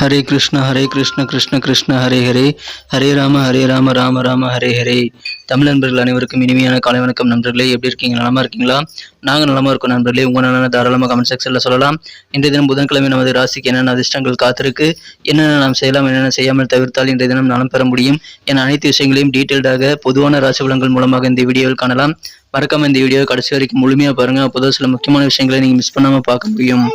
ஹரே கிருஷ்ண ஹரே கிருஷ்ண கிருஷ்ண கிருஷ்ண ஹரே ஹரே. ஹரே ராம ஹரே ராம ராம ராம ஹரே ஹரே. தமிழ் நண்பர்கள் அனைவருக்கும் இனிமையான காலை வணக்கம். நண்பர்களே எப்படி இருக்கீங்க? நலமா இருக்கீங்களா? நாங்கள் நலமா இருக்கோம் நண்பர்களே. உங்க நலன தாராளமாக கமெண்ட் செக்ஷனில் சொல்லலாம். இன்றைய தினம் புதன்கிழமை நமது ராசிக்கு என்னென்ன அதிர்ஷ்டங்கள் காத்திருக்கு என்னென்ன நாம் செய்யலாம் என்னென்ன செய்யாமல் தவிர்த்தால் இன்றைய தினம் நலம் பெற முடியும் என அனைத்து விஷயங்களையும் டீட்டெயில்டாக பொதுவான ராசி வளங்கள் மூலமாக இந்த வீடியோவில் காணலாம். மறக்காம இந்த வீடியோ கடைசி வரைக்கும் முழுமையாக பாருங்க. அப்போதான் சில முக்கியமான விஷயங்களை நீங்கள் மிஸ் பண்ணாமல் பார்க்க முடியும்.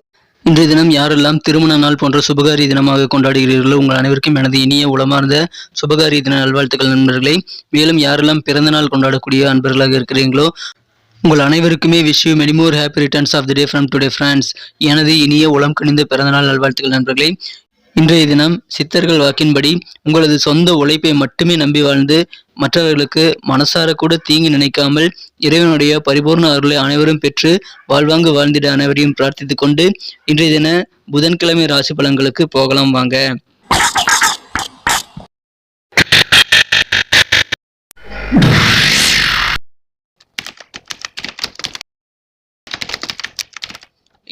இன்றைய தினம் யாரெல்லாம் திருமண நாள் போன்ற சுபகாரி தினமாக கொண்டாடுகிறீர்களோ உங்கள் அனைவருக்கும் எனது இனிய உளமார்ந்த சுபகாரி தின நல்வாழ்த்துக்கள் நண்பர்களே. மேலும் யாரெல்லாம் பிறந்த நாள் கொண்டாடக்கூடிய அன்பர்களாக இருக்கிறீங்களோ உங்கள் அனைவருக்குமே wish you many more happy returns of the day from today friends எனது இனிய உளம் கணிந்த பிறந்தநாள் நல்வாழ்த்துக்கள் நண்பர்களே. இன்றைய தினம் சித்தர்கள் வாக்கின்படி உங்களது சொந்த உழைப்பை மட்டுமே நம்பி வாழ்ந்து மற்றவர்களுக்கு மனசார கூட தீங்கி நினைக்காமல் இறைவனுடைய பரிபூர்ண அருளை அனைவரும் பெற்று வாழ்வாங்கு வாழ்ந்திட அனைவரையும் பிரார்த்தித்துக் கொண்டு இன்றைய தின புதன்கிழமை ராசி பலன்களுக்கு போகலாம் வாங்க.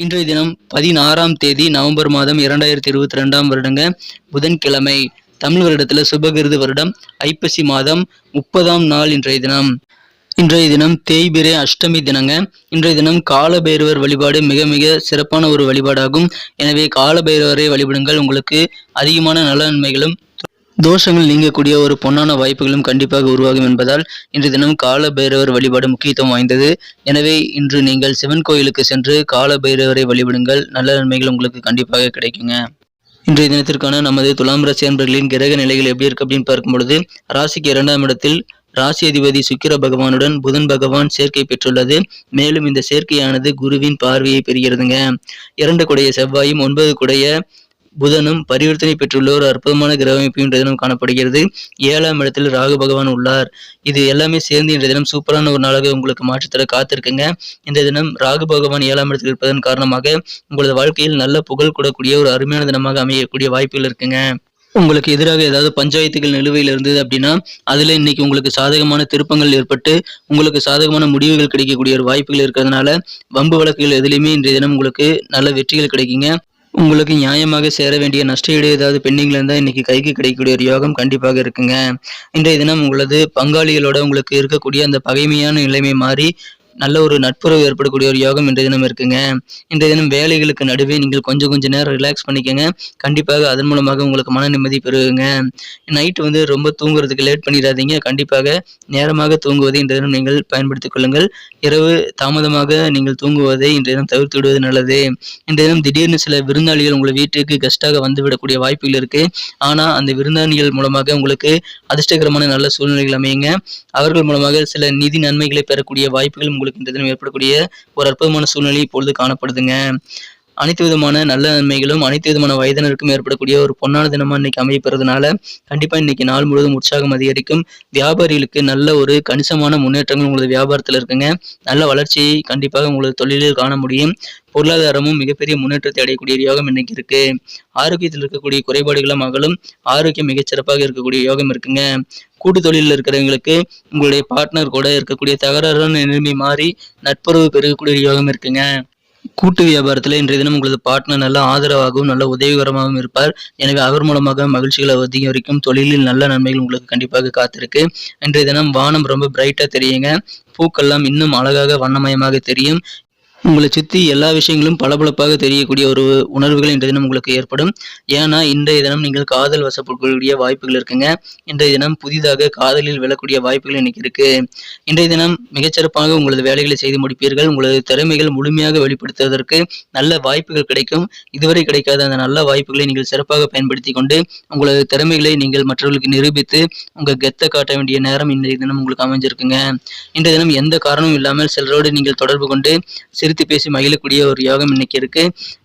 இன்றைய தினம் பதினாறாம் தேதி நவம்பர் மாதம் இரண்டாயிரத்தி இருபத்தி ரெண்டாம் வருடங்க புதன்கிழமை. தமிழ் வருடத்துல சுபகிருது வருடம் ஐப்பசி மாதம் முப்பதாம் நாள் இன்றைய தினம். இன்றைய தினம் தேய்பிரை அஷ்டமி தினங்க. இன்றைய தினம் காலபைரவர் வழிபாடு மிக மிக சிறப்பான ஒரு வழிபாடாகும். எனவே காலபைரவரை வழிபடுங்கள். உங்களுக்கு அதிகமான நல நன்மைகளும் தோஷங்கள் நீங்கக்கூடிய ஒரு பொன்னான வாய்ப்புகளும் கண்டிப்பாக உருவாகும் என்பதால் இன்று தினம் கால பைரவர் வழிபாடு முக்கியத்துவம் வாய்ந்தது. எனவே இன்று நீங்கள் சிவன் கோயிலுக்கு சென்று கால பைரவரை வழிபடுங்கள். நல்ல நன்மைகள் உங்களுக்கு கண்டிப்பாக கிடைக்குங்க. இன்றைய தினத்திற்கான நமது துலாம் ராசி அன்பர்களின் கிரக நிலைகள் எப்படி இருக்கு அப்படின்னு பார்க்கும் பொழுது ராசிக்கு இரண்டாம் இடத்தில் ராசி அதிபதி சுக்கிர பகவானுடன் புதன் பகவான் சேர்க்கை பெற்றுள்ளது. மேலும் இந்த சேர்க்கையானது குருவின் பார்வையை பெறுகிறதுங்க. இரண்டு குடைய செவ்வாயும் ஒன்பது குடைய புதனும் பரிவர்த்தனை பெற்றுள்ள ஒரு அற்புதமான கிரக அமைப்பு இன்றைய தினம் காணப்படுகிறது. ஏழாம் இடத்தில் ராகு பகவான் உள்ளார். இது எல்லாமே சேர்ந்து இன்றைய தினம் சூப்பரான ஒரு நாளாக உங்களுக்கு மாற்றத்தர காத்திருக்குங்க. இந்த தினம் ராகு பகவான் ஏழாம் இடத்தில் இருப்பதன் காரணமாக உங்களது வாழ்க்கையில் நல்ல புகழ் கூடக்கூடிய ஒரு அருமையான தினமாக அமையக்கூடிய வாய்ப்புகள் இருக்குங்க. உங்களுக்கு எதிராக ஏதாவது பஞ்சாயத்துகள் நிலுவையில் இருந்தது அப்படின்னா அதுல இன்னைக்கு உங்களுக்கு சாதகமான திருப்பங்கள் ஏற்பட்டு உங்களுக்கு சாதகமான முடிவுகள் கிடைக்கக்கூடிய ஒரு வாய்ப்புகள் இருக்கிறதுனால வம்பு வழக்குகள் எதுலையுமே இன்றைய தினம் உங்களுக்கு நல்ல வெற்றிகள் கிடைக்குங்க. உங்களுக்கு நியாயமாக சேர வேண்டிய நஷ்டஈடு ஏதாவது பெண்டிங்ல இருந்தால் இன்னைக்கு கைக்கு கிடைக்கக்கூடிய ஒரு யோகம் கண்டிப்பாக இருக்குங்க. இன்றைய தினம் உங்களது பங்காளிகளோட உங்களுக்கு இருக்கக்கூடிய அந்த பகைமையான நிலைமை மாறி நல்ல ஒரு நட்புறவு ஏற்படக்கூடிய ஒரு யோகம் இன்றைய தினம் இருக்குங்க. இன்றைய தினம் வேலைகளுக்கு நடுவே நீங்கள் கொஞ்சம் கொஞ்சம் நேரம் ரிலாக்ஸ் பண்ணிக்கோங்க. கண்டிப்பாக அதன் மூலமாக உங்களுக்கு மன நிம்மதி பெறுங்க நைட்டு வந்து ரொம்ப தூங்குறதுக்கு லேட் பண்ணிடாதீங்க. கண்டிப்பாக நேரமாக தூங்குவதை இன்றைய தினம் நீங்கள் பயன்படுத்திக் கொள்ளுங்கள். இரவு தாமதமாக நீங்கள் தூங்குவதை இன்றைய தினம் தவிர்த்து விடுவது நல்லது. இன்றைய தினம் திடீர்னு சில விருந்தாளிகள் உங்கள் வீட்டுக்கு கெஸ்டாக வந்துவிடக்கூடிய வாய்ப்புகள் இருக்கு. ஆனால் அந்த விருந்தாளிகள் மூலமாக உங்களுக்கு அதிர்ஷ்டகரமான நல்ல சூழ்நிலைகள் அமையுங்க. அவர்கள் மூலமாக சில நிதி நன்மைகளை பெறக்கூடிய வாய்ப்புகள் உங்களுக்கு இந்த தினம் ஏற்படக்கூடிய ஒரு அற்புதமான சூழ்நிலை இப்பொழுது காணப்படுதுங்க. அனைத்து விதமான நல்ல நன்மைகளும் அனைத்து விதமான வயதினருக்கும் ஏற்படக்கூடிய ஒரு பொன்னான தினமாக இன்னைக்கு அமையப்படுறதுனால கண்டிப்பா இன்னைக்கு நாள் முழுவதும் உற்சாகம் அதிகரிக்கும். வியாபாரிகளுக்கு நல்ல ஒரு கணிசமான முன்னேற்றங்கள் உங்களது வியாபாரத்தில் இருக்குங்க. நல்ல வளர்ச்சியை கண்டிப்பாக உங்களது தொழிலில் காண முடியும். பொருளாதாரமும் மிகப்பெரிய முன்னேற்றத்தை அடையக்கூடிய யோகம் இன்னைக்கு இருக்கு. ஆரோக்கியத்தில் இருக்கக்கூடிய குறைபாடுகளும் அகலும் ஆரோக்கியம் மிகச்சிறப்பாக இருக்கக்கூடிய யோகம் இருக்குங்க. கூட்டு தொழிலில் இருக்கிறவங்களுக்கு உங்களுடைய பார்ட்னர் கூட இருக்கக்கூடிய தகராறு நிலைமை மாறி நட்புறவு பெருகக்கூடிய யோகம் இருக்குங்க. கூட்டு வியாபாரத்தில் இன்றைய தினம் உங்களது பார்ட்னர் நல்ல ஆதரவாகவும் நல்ல உதவிகரமாகவும் இருப்பார். எனவே அவர் மூலமாக மகிழ்ச்சிகளை அதிகரிக்கும் தொழிலில் நல்ல நன்மைகள் உங்களுக்கு கண்டிப்பாக காத்திருக்கு. இன்றைய தினம் வானம் ரொம்ப பிரைட்டாக தெரியுங்க. பூக்கள்லாம் இன்னும் அழகாக வண்ணமயமாக தெரியும். உங்களை சுற்றி எல்லா விஷயங்களும் பளபளப்பாக தெரியக்கூடிய ஒரு உணர்வுகள் இன்றைய தினம் உங்களுக்கு ஏற்படும். ஏன்னா இன்றைய தினம் நீங்கள் காதல் வசப்படக்கூடிய வாய்ப்புகள் இருக்குங்க. இன்றைய தினம் புதிதாக காதலில் விழக்கூடிய வாய்ப்புகள் இன்னைக்கு இருக்கு. இன்றைய தினம் மிகச்சிறப்பாக உங்களது வேலைகளை செய்து முடிப்பீர்கள். உங்களது திறமைகள் முழுமையாக வெளிப்படுத்துவதற்கு நல்ல வாய்ப்புகள் கிடைக்கும். இதுவரை கிடைக்காத அந்த நல்ல வாய்ப்புகளை நீங்கள் சிறப்பாக பயன்படுத்தி கொண்டு உங்களது திறமைகளை நீங்கள் மற்றவர்களுக்கு நிரூபித்து உங்கள் கெத்தை காட்ட வேண்டிய நேரம் இன்றைய தினம் உங்களுக்கு அமைஞ்சிருக்குங்க. இன்றைய தினம் எந்த காரணமும் இல்லாமல் சிலரோடு நீங்கள் தொடர்பு கொண்டு சிறு சிரித்து பேசி மகிழக்கூடிய ஒரு யோகம் இன்னைக்கு இருக்கு.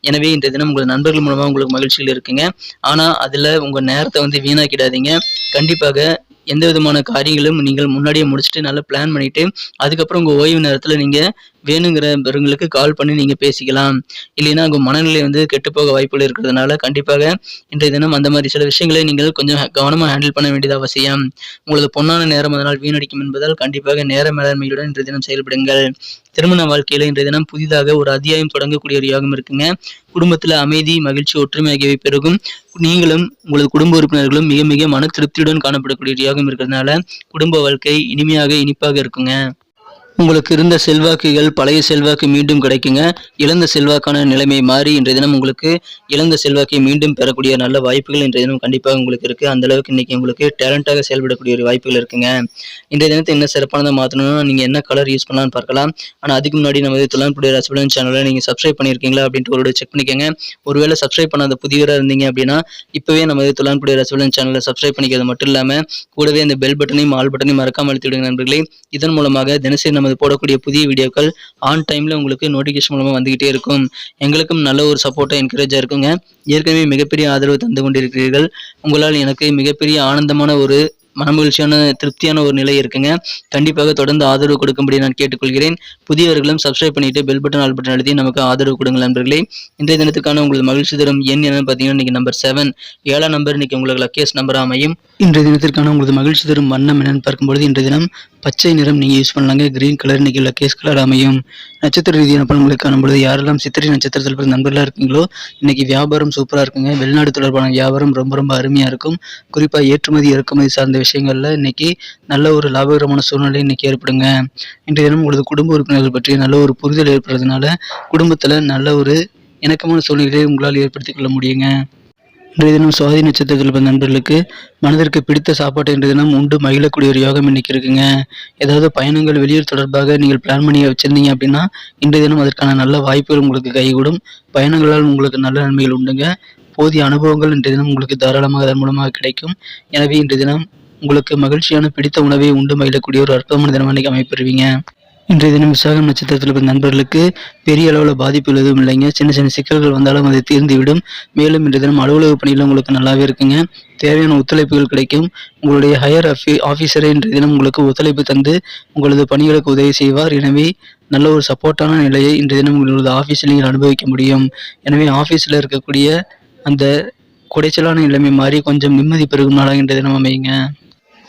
எனவே இந்த தினம் உங்கள் நண்பர்கள் மூலமா உங்களுக்கு மகிழ்ச்சியில் இருக்குங்க. ஆனா அதுல உங்க நேரத்தை வந்து வீணாக்கிடாதீங்க. கண்டிப்பாக எந்த விதமான காரியங்களும் நீங்கள் முன்னாடியே முடிச்சுட்டு நல்லா பிளான் பண்ணிட்டு அதுக்கப்புறம் உங்க ஓய்வு நேரத்துல நீங்க வேணுங்கிறவங்களுக்கு கால் பண்ணி நீங்கள் பேசிக்கலாம். இல்லைன்னா உங்கள் மனநிலை வந்து கெட்டுப்போக வாய்ப்புகள் இருக்கிறதுனால கண்டிப்பாக இன்றைய தினம் அந்த மாதிரி சில விஷயங்களை நீங்கள் கொஞ்சம் கவனமாக ஹேண்டில் பண்ண வேண்டியது அவசியம். உங்களது பொன்னான நேரம் அதனால் வீணடிக்கும் என்பதால் கண்டிப்பாக நேர மேலாண்மையுடன் இன்றைய தினம் செயல்படுங்கள். திருமண வாழ்க்கையில இன்றைய தினம் புதிதாக ஒரு அத்தியாயம் தொடங்கக்கூடிய ஒரு யோகம் இருக்குங்க. குடும்பத்துல அமைதி மகிழ்ச்சி ஒற்றுமை ஆகியவை பெருகும். நீங்களும் உங்களது குடும்ப உறுப்பினர்களும் மிக மிக மன திருப்தியுடன் காணப்படக்கூடிய ஒரு யோகம் இருக்கிறதுனால குடும்ப வாழ்க்கை இனிமையாக இனிப்பாக இருக்குங்க. உங்களுக்கு இருந்த செல்வாக்குகள் பழைய செல்வாக்கு மீண்டும் கிடைக்குங்க. இழந்த செல்வாக்கான நிலைமை மாறி இன்றைய தினம் உங்களுக்கு இழந்த செல்வாக்கை மீண்டும் பெறக்கூடிய நல்ல வாய்ப்புகள் இன்றைய தினம் கண்டிப்பாக உங்களுக்கு இருக்குது அந்தளவுக்கு இன்றைக்கி உங்களுக்கு டேலண்ட்டாக செயல்படக்கூடிய ஒரு வாய்ப்புகள் இருக்குங்க. இன்றைய தினத்தை என்ன சிறப்பானதை மாற்றணும்னா நீங்கள் என்ன கலர் யூஸ் பண்ணலாம்னு பார்க்கலாம். ஆனால் அதுக்கு முன்னாடி நமது துலான்புடைய ரசபலன் சேனலை நீங்கள் சப்ஸ்கிரைப் பண்ணியிருக்கீங்களா அப்படின்ட்டு ஒரு செக் பண்ணிக்கோங்க. ஒருவேளை சப்ஸ்கிரைப் பண்ணாத புதியவராக இருந்தீங்க அப்படின்னா இப்போவே நமது துலான்புடைய ரசபலன் சேனலை சப்ஸ்கிரைப் பண்ணிக்கிறது மட்டும் இல்லாமல் கூடவே இந்த பெல் பட்டனையும் ஆல் பட்டனையும் மறக்காமல் அழுத்திவிடுங்க நண்பர்களே. இதன் மூலமாக தினசரி நம்ம நமது போடக்கூடிய புதிய வீடியோக்கள் ஆன் டைமில் உங்களுக்கு நோட்டிஃபிகேஷன் மூலமாக வந்துகிட்டே இருக்கும். எங்களுக்கும் நல்ல ஒரு சப்போர்ட்டாக என்கரேஜாக இருக்குங்க. ஏற்கனவே மிகப்பெரிய ஆதரவு தந்து கொண்டிருக்கிறீர்கள். உங்களால் எனக்கு மிகப்பெரிய ஆனந்தமான ஒரு மனமகிழ்ச்சியான திருப்தியான ஒரு நிலை இருக்குங்க. கண்டிப்பாக தொடர்ந்து ஆதரவு கொடுக்கும்படி நான் கேட்டுக்கொள்கிறேன். புதியவர்களும் சப்ஸ்கிரைப் பண்ணிட்டு பெல் பட்டன் ஆல் பட்டன் அழுத்தி நமக்கு ஆதரவு கொடுங்க நண்பர்களே. இன்றைய தினத்துக்கான உங்களது மகிழ்ச்சி தரும் எண் என்னன்னு பார்த்தீங்கன்னா இன்னைக்கு நம்பர் செவன் ஏழாம் நம்பர் இன்னைக்கு உங்களுக்கு லக்கேஸ் நம்பர் அமையும். இன்றைய தினத்திற்கான உங்களது மகிழ்ச்சி தரும் வண்ணம் என்னன்னு பார்க்கும்பொழுது இன்றைய தினம் பச்சை நிறம் நீங்கள் யூஸ் பண்ணலாங்க. கிரீன் கலர் இன்னைக்கு லக்கேஸ் கலர் அமையும். நட்சத்திர ரீதியான பலன்களை காணும்பொழுது யாரெல்லாம் சித்திரை நட்சத்திரத்தில் பிறந்த நண்பர்களாக இருக்கீங்களோ இன்னைக்கு வியாபாரம் சூப்பராக இருக்குங்க. வெளிநாடு தொடர்பான வியாபாரம் ரொம்ப ரொம்ப அருமையாக இருக்கும். குறிப்பாக ஏற்றுமதி இறக்குமதி சார்ந்த விஷயங்களில் இன்னைக்கு நல்ல ஒரு லாபகரமான சூழ்நிலை இன்னைக்கு ஏற்படுங்க. இன்றைய தினம் உங்களது குடும்ப உறுப்பினர்கள் பற்றி நல்ல ஒரு புரிதல் ஏற்படுறதுனால குடும்பத்தில் நல்ல ஒரு இணக்கமான சூழ்நிலையை உங்களால் ஏற்படுத்திக் கொள்ள முடியுங்க. இன்றைய தினம் சுவாதி நட்சத்திரத்தில் பிறந்த நண்பர்களுக்கு மனதிற்கு பிடித்த சாப்பாட்டை இன்றைய தினம் உண்டு மகிழக்கூடிய ஒரு யோகம் இன்னைக்கு இருக்குங்க. ஏதாவது பயணங்கள் வெளியூர் தொடர்பாக நீங்கள் பிளான் பண்ணி வச்சிருந்தீங்க அப்படின்னா இன்றைய தினம் அதற்கான நல்ல வாய்ப்புகள் உங்களுக்கு கைகூடும். பயணங்களால் உங்களுக்கு நல்ல நன்மைகள் உண்டுங்க. போதிய அனுபவங்கள் இன்றைய தினம் உங்களுக்கு தாராளமாக அதன் மூலமாக கிடைக்கும். எனவே இன்றைய தினம் உங்களுக்கு மகிழ்ச்சியான பிடித்த உணவை உண்டு மகிழக்கூடிய ஒரு அற்புதமான தினம் அன்னைக்கு அமைப்பெறுவீங்க. இன்றைய தினம் விசாகம் நட்சத்திரத்தில் பிறந்த நண்பர்களுக்கு பெரிய அளவில் பாதிப்புகள் எதுவும் இல்லைங்க. சின்ன சின்ன சிக்கல்கள் வந்தாலும் அது தீர்ந்துவிடும். மேலும் இன்றைய தினம் அலுவலக பணியில் உங்களுக்கு நல்லாவே இருக்குங்க. தேவையான ஒத்துழைப்புகள் கிடைக்கும். உங்களுடைய ஹையர் அஃபி ஆஃபீஸரே இன்றைய தினம் உங்களுக்கு ஒத்துழைப்பு தந்து உங்களது பணிகளுக்கு உதவி செய்வார். எனவே நல்ல ஒரு சப்போர்ட்டான நிலையை இன்றைய தினம் உங்களது ஆஃபீஸில் நீங்கள் அனுபவிக்க முடியும். எனவே ஆஃபீஸில் இருக்கக்கூடிய அந்த குடைச்சலான நிலைமை மாறி கொஞ்சம் நிம்மதி பெருகும் நாளாக இன்றைய தினம் அமையுங்க.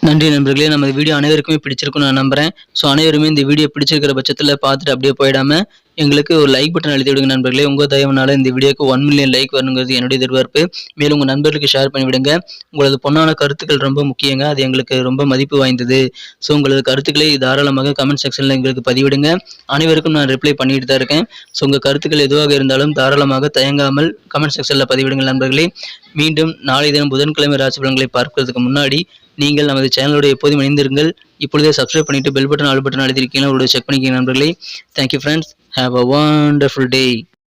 நன்றி நண்பர்களே. நம்ம வீடியோ அனைவருக்குமே பிடிச்சிருக்கும்னு நான் நம்புறேன். ஸோ அனைவருமே இந்த வீடியோ பிடிச்சிருக்கிற பட்சத்தில் பார்த்துட்டு அப்படியே போயிடாம எங்களுக்கு ஒரு லைக் பட்டன் அழுத்தி விடுங்க நண்பர்களே. உங்கள் தயவுனால இந்த வீடியோக்கு ஒன் மில்லியன் லைக் வரணுங்கிறது என்னுடைய எதிர்பார்ப்பு. மேலும் உங்கள் நண்பர்களுக்கு ஷேர் பண்ணிவிடுங்க உங்களது பொன்னான கருத்துக்கள் ரொம்ப முக்கியங்க. அது எங்களுக்கு ரொம்ப மதிப்பு வாய்ந்தது. ஸோ உங்களது கருத்துக்களை தாராளமாக கமெண்ட் செக்ஷனில் எங்களுக்கு பதிவிடுங்க. அனைவருக்கும் நான் ரிப்ளை பண்ணிட்டு தான் இருக்கேன். ஸோ உங்கள் கருத்துக்கள் எதுவாக இருந்தாலும் தாராளமாக தயங்காமல் கமெண்ட் செக்ஷனில் பதிவிடுங்கள் நண்பர்களே. மீண்டும் நாளை தினம் புதன்கிழமை ராசி பலன்களை பார்க்கிறதுக்கு முன்னாடி நீங்கள் நமது சேனலோட எப்போதும் இணைந்திருங்கள். இப்பொழுதே சப்ஸ்கிரைப் பண்ணிட்டு பெல் பட்டன் ஆல் பட்டன் அழுத்திருக்கீங்க உங்களுடைய செக் பண்ணிக்கிங்க நண்பர்களே. Thank you friends have a wonderful day